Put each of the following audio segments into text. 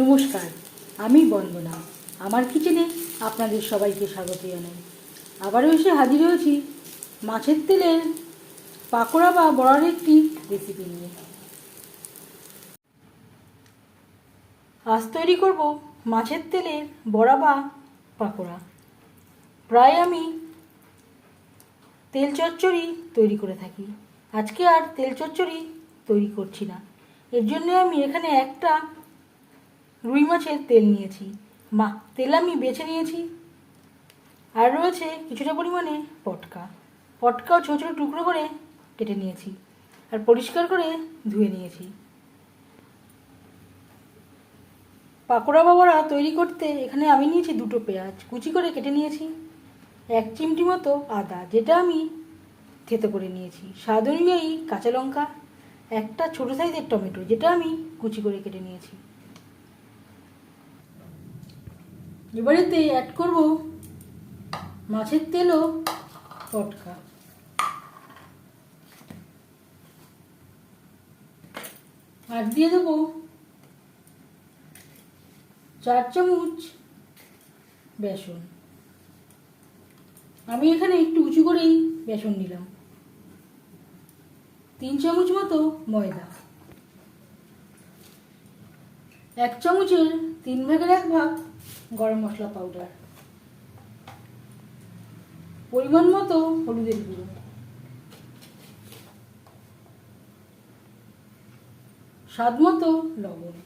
নমস্কার, আমি বন্দনা। আমার কিচেনে আপনাদের সবাইকে স্বাগত জানাই। আবারও এসে হাজির হয়েছি মাছের তেলের পাকোড়া বা বড়ার একটি রেসিপি নিয়ে। আজ তৈরি করব মাছের তেলের বড়া বা পাকোড়া। প্রায় আমি তেল চচ্চড়ি তৈরি করে থাকি। আজকে আর তেল চচ্চড়ি তৈরি করছি না। এর জন্য আমি এখানে একটা রুই মাছের তেল নিয়েছি। মা তেল আমি বেছে নিয়েছি। আর রয়েছে কিছুটা পরিমাণে পটকা। পটকাও ছোটো ছোটো টুকরো করে কেটে নিয়েছি আর পরিষ্কার করে ধুয়ে নিয়েছি। পাকোড়া বাবড়া তৈরি করতে এখানে আমি নিয়েছি দুটো পেঁয়াজ। কুচি করে কেটে নিয়েছি। এক চিমটি মতো আদা, যেটা আমি থেতো করে নিয়েছি। স্বাদ অনুযায়ী কাঁচা লঙ্কা, একটা ছোটো সাইজের টমেটো, যেটা আমি কুচি করে কেটে নিয়েছি। এবারেতে অ্যাড করব মাছের তেল ও পটকা আর দিয়ে দেবো চার চামচ বেসন। আমি এখানে একটু উঁচু করেই বেসন নিলাম। তিন চামচ মতো ময়দা। এক চামচের তিন ভাগের এক ভাগ গরম মশলা পাউডার পরিমাণ মতো হলুদের গুঁড়ো। স্বাদ মতো লবণ।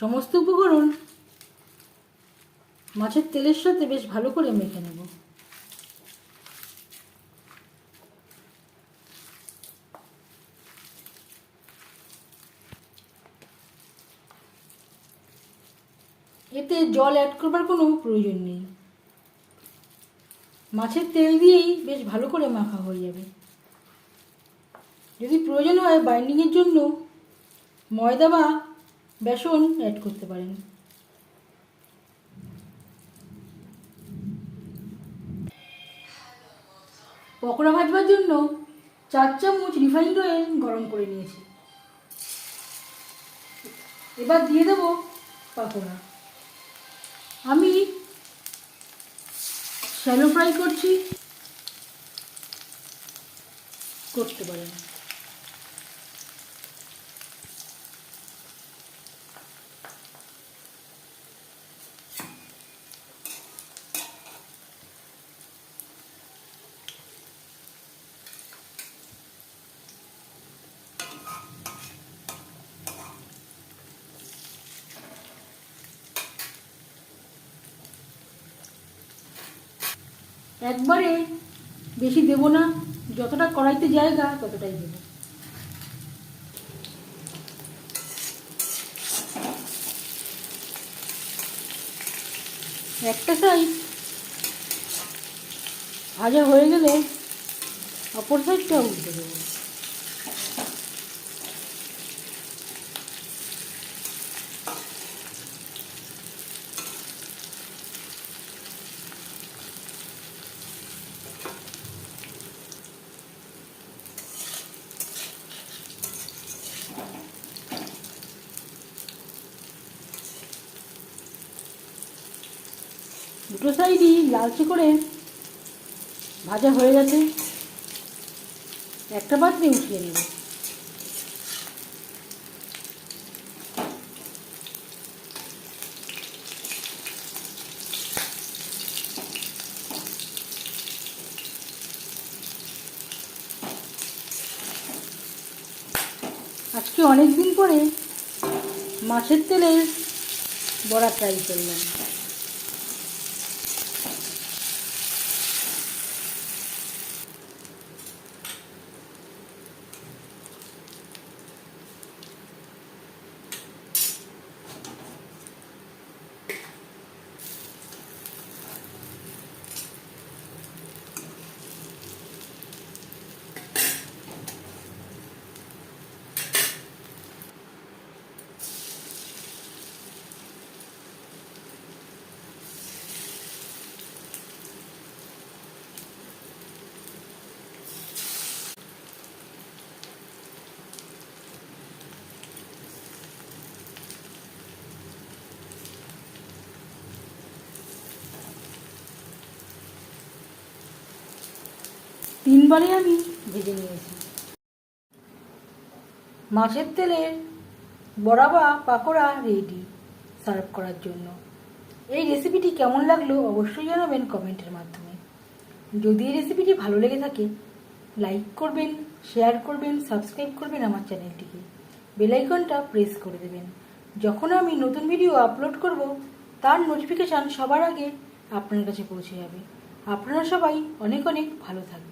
সমস্ত উপকরণ মাছের তেলের সাথে বেশ ভালো করে মেখে নেব। এতে জল অ্যাড করবার কোনো প্রয়োজন নেই। মাছের তেল দিয়েই বেশ ভালো করে মাখা হয়ে যাবে। যদি প্রয়োজন হয় বাইন্ডিংয়ের জন্য ময়দা বা বেসন অ্যাড করতে পারেন। পকোড়া ভাজবার জন্য চার চামচ রিফাইন্ড অয়েল গরম করে নিয়েছি। এবার দিয়ে দেবো পাকোড়া। আমি শ্যালো ফ্রাই করছি। করতে পারেন। একবারে বেশি দেব না, যতটা কড়াইতে জায়গা, ততটাই দেব। একটা সাইড ভাজা হয়ে গেলে অপর সাইডটা উঠতে দেবো। দুটো সাইডই লালচে করে ভাজা হয়ে গেছে। একটা পাত্রে উঠিয়ে নেব। আজকে অনেক দিন পরে মাছের তেলের বড়া ট্রাই করলাম। তিনবারে আমি ভেজে নিয়েছি। মাছের তেলের বড়া বা পাকোড়া রেডি সার্ভ করার জন্য। এই রেসিপিটি কেমন লাগল অবশ্যই জানাবেন কমেন্টের মাধ্যমে। যদি এই রেসিপিটি ভালো লেগে থাকে লাইক করবেন শেয়ার করবেন সাবস্ক্রাইব করবেন আমার চ্যানেলটিকে বেলাইকনটা প্রেস করে দেবেন। যখন আমি নতুন ভিডিও আপলোড করব, তার নোটিফিকেশান সবার আগে আপনার কাছে পৌঁছে যাবে। আপনারা সবাই অনেক অনেক ভালো থাকবেন।